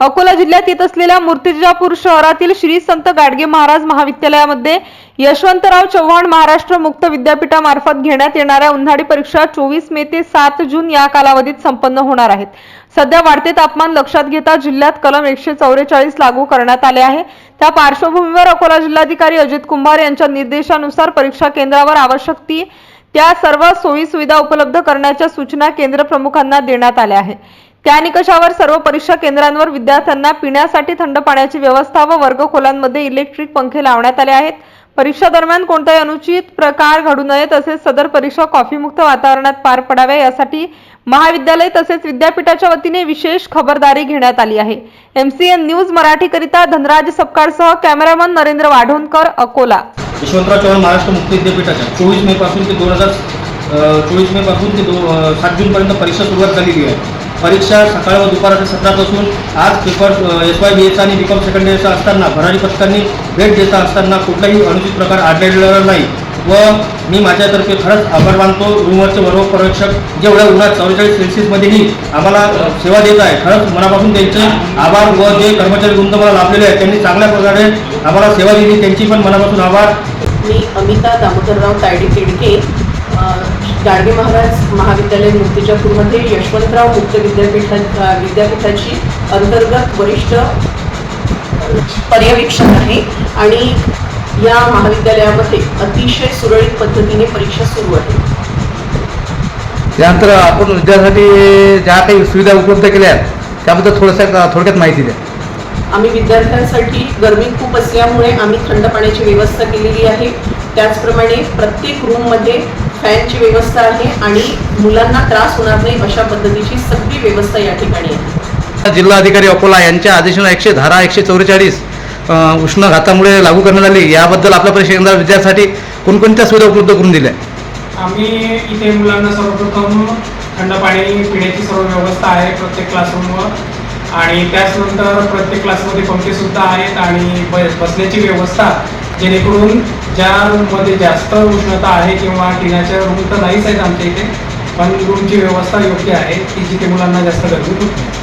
अकोला जिल्ह्यात येत असलेल्या मूर्तिजापूर शहरातील श्री संत गाडगे महाराज महाविद्यालयामध्ये यशवंतराव चव्हाण महाराष्ट्र मुक्त विद्यापीठामार्फत घेण्यात येणाऱ्या उन्हाळी परीक्षा चोवीस मे ते सात जून या कालावधीत संपन्न होणार आहेत. सध्या वाढते तापमान लक्षात घेता जिल्ह्यात कलम एकशे चौवेचाळीस लागू करण्यात आले आहे. त्या पार्श्वभूमीवर अकोला जिल्हाधिकारी अजित कुंभार यांच्या निर्देशानुसार परीक्षा केंद्रावर आवश्यक ती त्या सर्व सोयी सुविधा उपलब्ध करण्याच्या सूचना केंद्र प्रमुखांना देण्यात आल्या आहे त्या निकषावर सर्व परीक्षा केंद्रांवर विद्यार्थ्यांना पिण्यासाठी थंड पाण्याची व्यवस्था व वर्गखोलांमध्ये इलेक्ट्रिक पंखे लावण्यात आले आहेत. परीक्षा दरम्यान कोणताही अनुचित प्रकार घडू नये तसेच सदर परीक्षा कॉफीमुक्त वातावरणात पार पडाव्या यासाठी महाविद्यालय तसेच विद्यापीठाच्या वतीने विशेष खबरदारी घेण्यात आली आहे. एमसीएन न्यूज मराठीकरिता धनराज सपकाळसह कॅमेरामन नरेंद्र वाढोणकर अकोला. यशवंतराव चव्हाण महाराष्ट्र मुक्त विद्यापीठाच्या चोवीस मे पासून ते दोन हजार चोवीस मे पासून ते सात जूनपर्यंत परीक्षा सुरुवात झालेली आहे. परीक्षा सकाळ व दुपाराच्या सत्रापासून आज पेपर एस वाय बी एचा आणि बी कॉम सेकंड इयरचा असताना भरारी पथकांनी भेट देता असताना कुठलाही अनुचित प्रकार आढळलेला नाही. व मी माझ्यातर्फे खरंच आभार मानतो. रूमवरचे वर्ग पर्यवेक्षक जेवढ्या उन्हात चौवेचाळीस सेल्सिअसमध्येही आम्हाला सेवा देत आहे. खरंच मनापासून त्यांचे आभार व जे कर्मचारी गुंत मला लाभलेले आहेत त्यांनी चांगल्या प्रकारे आम्हाला सेवा दिली. त्यांची पण मनापासून आभार. मी अमिता दामोदरराव तायडे तिडके गाडगे महाराज महाविद्यालय मूर्तिजापूरमध्ये यशवंतराव मुक्त विद्यापीठा विद्यापीठाची अंतर्गत वरिष्ठ पर्यवेक्षक आहे. आणि या महाविद्यालयामध्ये अतिशय सुरळीत पद्धतीने परीक्षा सुरू आहे. त्यानंतर आपण विद्यार्थ्यांसाठी ज्या काही सुविधा उपलब्ध केल्या आहेत त्याबद्दल थोडंसं थोडक्यात माहिती द्या. आम्ही विद्यार्थ्यांसाठी गरमी खूप असल्यामुळे आम्ही थंड पाण्याची व्यवस्था केलेली आहे. त्याचप्रमाणे प्रत्येक रूममध्ये फॅनची व्यवस्था आहे आणि मुलांना त्रास होणार नाही अशा पद्धतीची सगळी व्यवस्था या ठिकाणी आहे. जिल्हाधिकारी अकोला यांच्या आदेशानं एकशे धारा एकशे चौवेचाळीस उष्णघातामुळे लागू करण्यात आली. याबद्दल आपल्या परीक्षा विद्यार्थ्यांसाठी कोणकोणत्या सुविधा उपलब्ध करून दिल्या? आम्ही इथे मुलांना सर्वप्रथम थंड पाणी पिण्याची सर्व व्यवस्था आहे प्रत्येक क्लासरूमवर आणि त्याचनंतर प्रत्येक क्लासमध्ये पंखे सुद्धा आहेत आणि ब बसण्याची व्यवस्था जेणेकरून ज्या रूममध्ये जास्त उष्णता आहे किंवा टिण्याच्या रूम तर नाहीच आहेत आमच्या इथे पण रूमची व्यवस्था योग्य आहे की जिथे मुलांना जास्त गरमी होत नाही.